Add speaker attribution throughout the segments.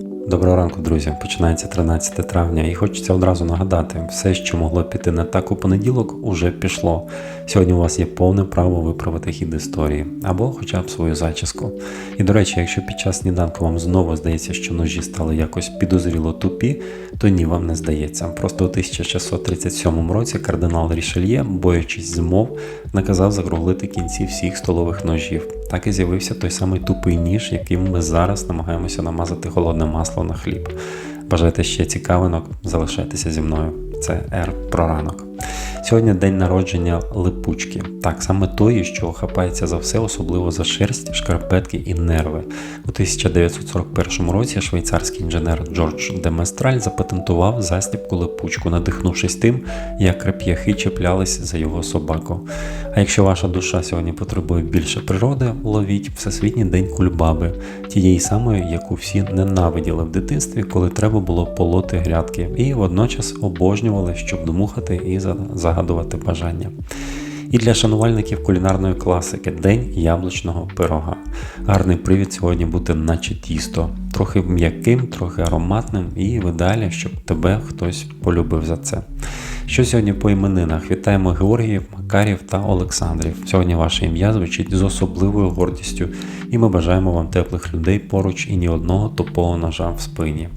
Speaker 1: Доброго ранку, друзі. Починається 13 травня, і хочеться одразу нагадати, все, що могло піти не так у понеділок, уже пішло. Сьогодні у вас є повне право виправити хід історії або хоча б свою зачіску. І до речі, якщо під час сніданку вам знову здається, що ножі стали якось підозріло тупі, то ні, вам не здається. Просто у 1637 році кардинал Рішельє, боячись змов, наказав закруглити кінці всіх столових ножів. Так і з'явився той самий тупий ніж, яким ми зараз намагаємося намазати холодне масло на хліб. Бажайте ще цікавинок? Залишайтеся зі мною. Це Р про ранок. Сьогодні день народження липучки, так саме тої, що хапається за все, особливо за шерсть, шкарпетки і нерви. У 1941 році швейцарський інженер Джордж де Местраль запатентував застібку липучку, надихнувшись тим, як реп'яхи чіплялись за його собаку. А якщо ваша душа сьогодні потребує більше природи, ловіть Всесвітній день кульбаби, тієї самої, яку всі ненавиділи в дитинстві, коли треба було полоти грядки, і водночас обожнювали, щоб домухати і загадувати бажання. І для шанувальників кулінарної класики День яблучного пирога. Гарний привід сьогодні бути наче тісто, трохи м'яким, трохи ароматним, і в ідеалі, щоб тебе хтось полюбив за це. Що сьогодні по іменинах? Вітаємо Георгіїв, Макарів та Олександрів. Сьогодні ваше ім'я звучить з особливою гордістю, і ми бажаємо вам теплих людей поруч і ні одного тупого ножа в спині.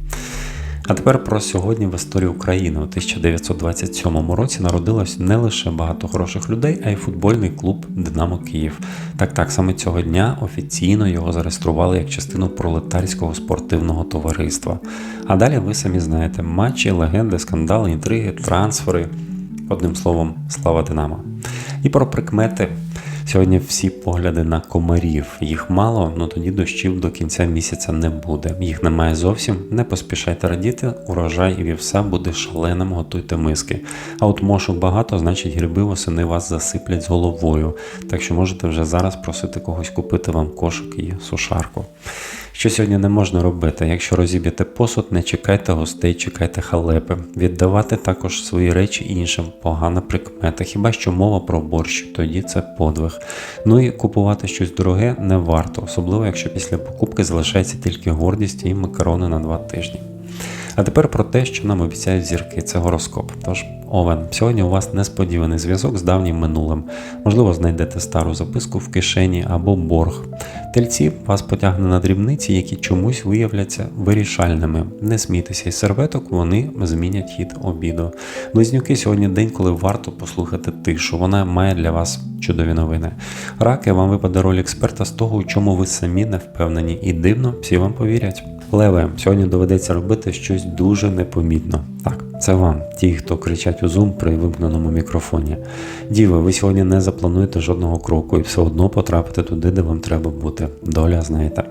Speaker 1: А тепер про сьогодні в історії України у 1927 році народилось не лише багато хороших людей, а й футбольний клуб Динамо Київ. Так, так саме цього дня офіційно його зареєстрували як частину пролетарського спортивного товариства. А далі ви самі знаєте матчі, легенди, скандали, інтриги, трансфери. Одним словом, слава Динамо. І про прикмети. Сьогодні всі погляди на комарів. Їх мало, але тоді дощів до кінця місяця не буде. Їх немає зовсім. Не поспішайте радіти, урожай і вівса буде шаленим, готуйте миски. А от мошу багато, значить гриби восени вас засиплять з головою. Так що можете вже зараз просити когось купити вам кошик і сушарку. Що сьогодні не можна робити? Якщо розіб'єте посуд, не чекайте гостей, чекайте халепи. Віддавати також свої речі іншим погана прикмета. Хіба що мова про борщ, тоді це подвиг. Ну і купувати щось дороге не варто, особливо якщо після покупки залишається тільки гордість і макарони на два тижні. А тепер про те, що нам обіцяють зірки, це гороскоп. Тож, Овен, сьогодні у вас несподіваний зв'язок з давнім минулим. Можливо, знайдете стару записку в кишені або борг. Тельці вас потягне на дрібниці, які чомусь виявляться вирішальними. Не смійтеся із серветок, вони змінять хід обіду. Близнюки сьогодні день, коли варто послухати тишу. Вона має для вас чудові новини. Раки вам випаде роль експерта з того, у чому ви самі не впевнені, і дивно, всі вам повірять. Леве, сьогодні доведеться робити щось дуже непомітно. Так, це вам, ті, хто кричать у зум при вимкненому мікрофоні. Діви, ви сьогодні не заплануєте жодного кроку і все одно потрапите туди, де вам треба бути. Доля знаєте.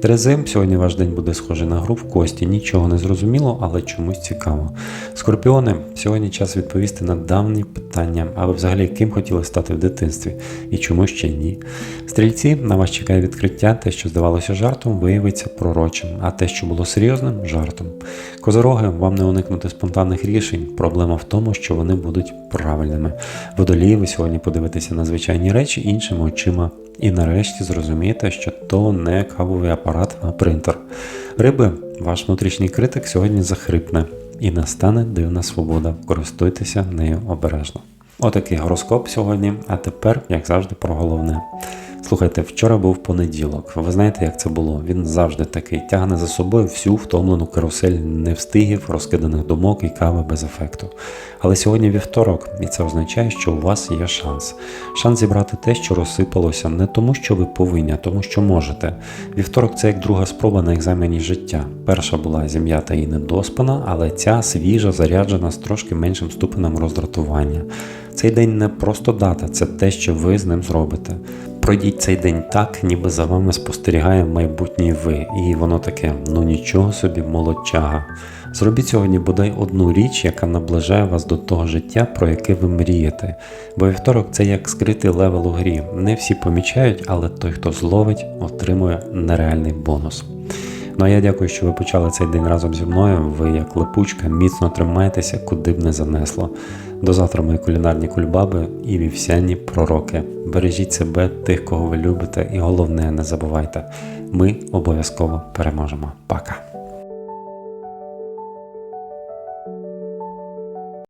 Speaker 1: Терези, сьогодні ваш день буде схожий на гру в кості, нічого не зрозуміло, але чомусь цікаво. Скорпіони, сьогодні час відповісти на давні питання, а ви взагалі ким хотіли стати в дитинстві і чому ще ні. Стрільці, на вас чекає відкриття, те, що здавалося жартом, виявиться пророчим, а те, що було серйозним жартом. Козороги, вам не уникнути спонтанних рішень. Проблема в тому, що вони будуть правильними. Водолії, ви сьогодні подивитеся на звичайні речі іншими очима. І нарешті зрозумієте, що то не кавовий апарат, а принтер. Риби, ваш внутрішній критик сьогодні захрипне і настане дивна свобода. Користуйтеся нею обережно. Отакий гороскоп сьогодні, а тепер, як завжди, про головне. Слухайте, вчора був понеділок. Ви знаєте, як це було? Він завжди такий тягне за собою всю втомлену карусель невстигів, розкиданих думок і кави без ефекту. Але сьогодні вівторок, і це означає, що у вас є шанс. Шанс зібрати те, що розсипалося, не тому, що ви повинні, а тому, що можете. Вівторок це як друга спроба на екзамені життя. Перша була зім'ята і недоспана, але ця свіжа, заряджена з трошки меншим ступенем роздратування. Цей день не просто дата, це те, що ви з ним зробите. Пройдіть цей день так, ніби за вами спостерігає майбутній ви, і воно таке, ну нічого собі, молодчага. Зробіть сьогодні бодай одну річ, яка наближає вас до того життя, про яке ви мрієте. Бо вівторок це як скритий левел у грі. Не всі помічають, але той, хто зловить, отримує нереальний бонус. Ну а я дякую, що ви почали цей день разом зі мною. Ви, як липучка, міцно тримайтеся, куди б не занесло. До завтра, мої кулінарні кульбаби і вівсяні пророки. Бережіть себе, тих, кого ви любите, і головне, не забувайте, ми обов'язково переможемо. Пока!